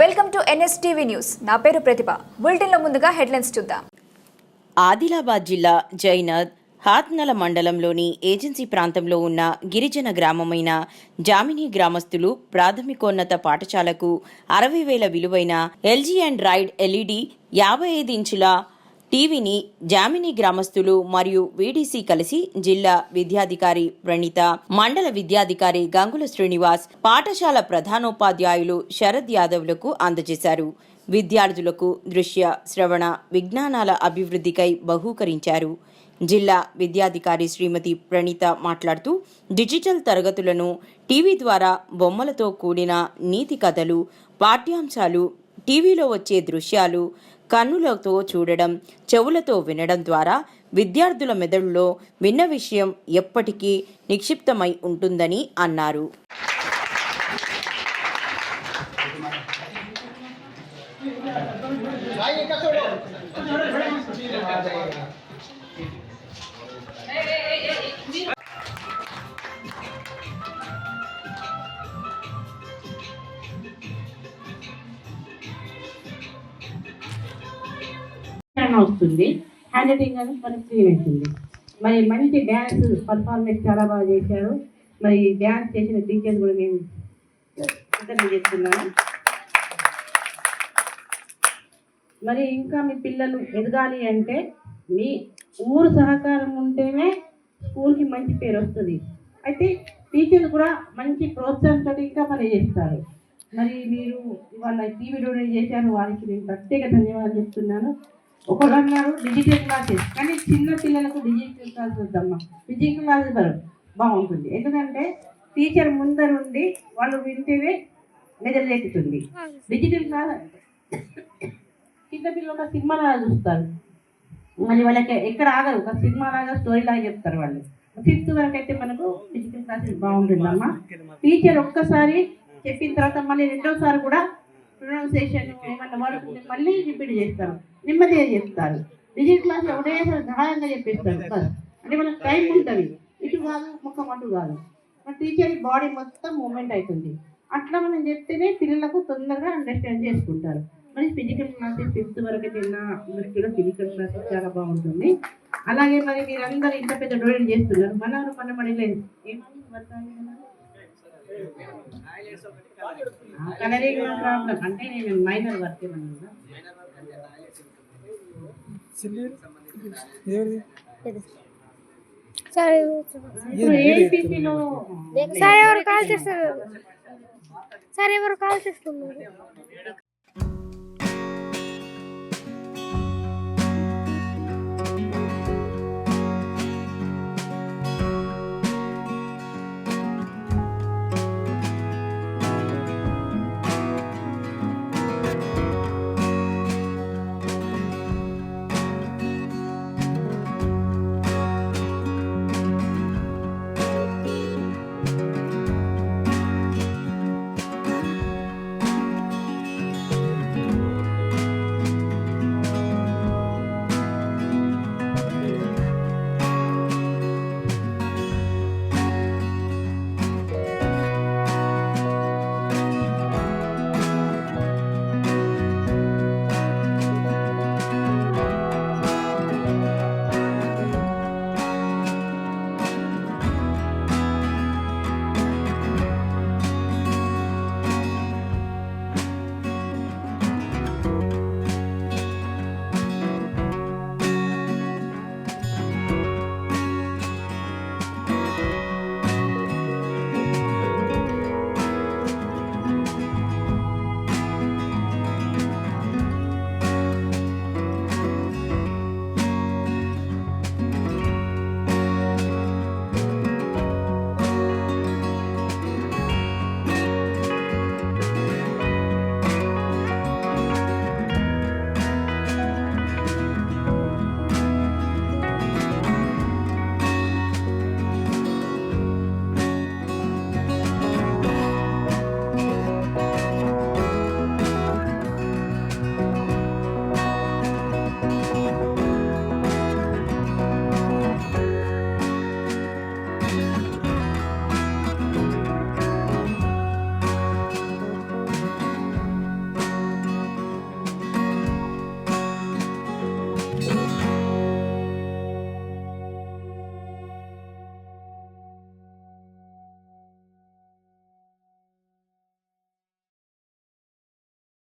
Welcome to NSTV news. నా పేరు ప్రతిభ. బులెటిన్లో ముందుగా హెడ్లైన్స్ చూద్దాం. ఆదిలాబాద్ జిల్లా జైనద్ హాత్నల మండలంలోని ఏజెన్సీ ప్రాంతంలో ఉన్న గిరిజన గ్రామమైన జామిని గ్రామస్తులు ప్రాథమికోన్నత పాఠశాలకు అరవై వేల విలువైన ఎల్జీ అండ్ రైడ్ ఎల్ఈడి యాభై ఐదు ఇంచుల టీవీని జామిని గ్రామస్తులు మరియు వీడీసీ కలిసి జిల్లా విద్యాధికారి ప్రణీత మండల విద్యాధికారి గంగుల శ్రీనివాస్ పాఠశాల ప్రధానోపాధ్యాయులు శరద్ యాదవ్లకు అందజేశారు. విద్యార్థులకు దృశ్య శ్రవణ విజ్ఞానాల అభివృద్ధికై బహూకరించారు. జిల్లా విద్యాధికారి శ్రీమతి ప్రణీత మాట్లాడుతూ డిజిటల్ తరగతులను టీవీ ద్వారా బొమ్మలతో కూడిన నీతి కథలు పాఠ్యాంశాలు టీవీలో వచ్చే దృశ్యాలు కన్నులతో చూడడం చెవులతో వినడం ద్వారా విద్యార్థుల మెదడులో విన్న విషయం ఎప్పటికీ నిక్షిప్తమై ఉంటుందని అన్నారు. వస్తుంది. హ్యాండ్ రైటింగ్ అనేది మనకు ఫ్రీ అవుతుంది మరి మంచి డ్యాన్స్ పర్ఫార్మెన్స్ చాలా బాగా చేశారు మరి డ్యాన్స్ చేసిన టీచర్స్ కూడా నేను చేస్తున్నాను. మరి ఇంకా మీ పిల్లలు ఎదగాలి అంటే మీ ఊరు సహకారం ఉంటేనే స్కూల్కి మంచి పేరు వస్తుంది. అయితే టీచర్లు కూడా మంచి ప్రోత్సాహంతో ఇంకా పని చేస్తారు. మరి మీరు ఇవాళ టీవీ డొనేట్ చేశారు. వారికి నేను ప్రత్యేక ధన్యవాదాలు చెప్తున్నాను. ఒకరు అన్నారు డిజిటల్ క్లాసెస్ కానీ చిన్న పిల్లలకు డిజిటల్ క్లాస్ వద్దమ్మా. డిజిటల్ క్లాస్ బాగుంటుంది. ఎందుకంటే టీచర్ ముందరుండి వాళ్ళు వింటేనే మెదలెక్కుతుంది డిజిటల్ క్లాస్ చిన్న పిల్లలు ఒక సినిమా లాగా చూస్తారు. మరి వాళ్ళకి ఎక్కడ ఆగదు ఒక సినిమా లాగా స్టోరీ లాగా చెప్తారు వాళ్ళు. ఫిఫ్త్ వరకు అయితే మనకు డిజిటల్ క్లాసెస్ బాగుంటుందమ్మా. టీచర్ ఒక్కసారి చెప్పిన తర్వాత మళ్ళీ రెండోసారి కూడా ప్రొనౌన్సియేషన్ ఏమన్నా వాడుకుంటే మళ్ళీ రిపీట్ చేస్తారు. నెమ్మదిగా చెప్తారు. డిజిటల్ క్లాస్ ఒకటేసారి సహాయంగా చెప్పేస్తారు. బస్ అంటే మనకు టైం ఉంటుంది. ఇటు కాదు ముఖం అటు కాదు. మన టీచర్ బాడీ మొత్తం మూమెంట్ అవుతుంది. అట్లా మనం చెప్తేనే పిల్లలకు తొందరగా అండర్స్టాండ్ చేసుకుంటారు. మరి ఫిజికల్ క్లాసెస్ ఫిఫ్త్ వరకు తిన్న దృష్టిలో ఫిజికల్ క్లాసెస్ చాలా బాగుంటుంది. అలాగే మరి మీరందరూ ఇంత పెద్ద డొనేట్ చేస్తున్నారు. మన మన మడిలేదు కలరింగ్ ప్రాబ్లం అంటే నేను మైనర్ వర్క్ ఏమన్నా సరే ఇప్పుడు ఏపీసీలో సరే ఎవరు కాల్ చేస్తారు? సరే ఎవరు కాల్ చేస్తున్నారు?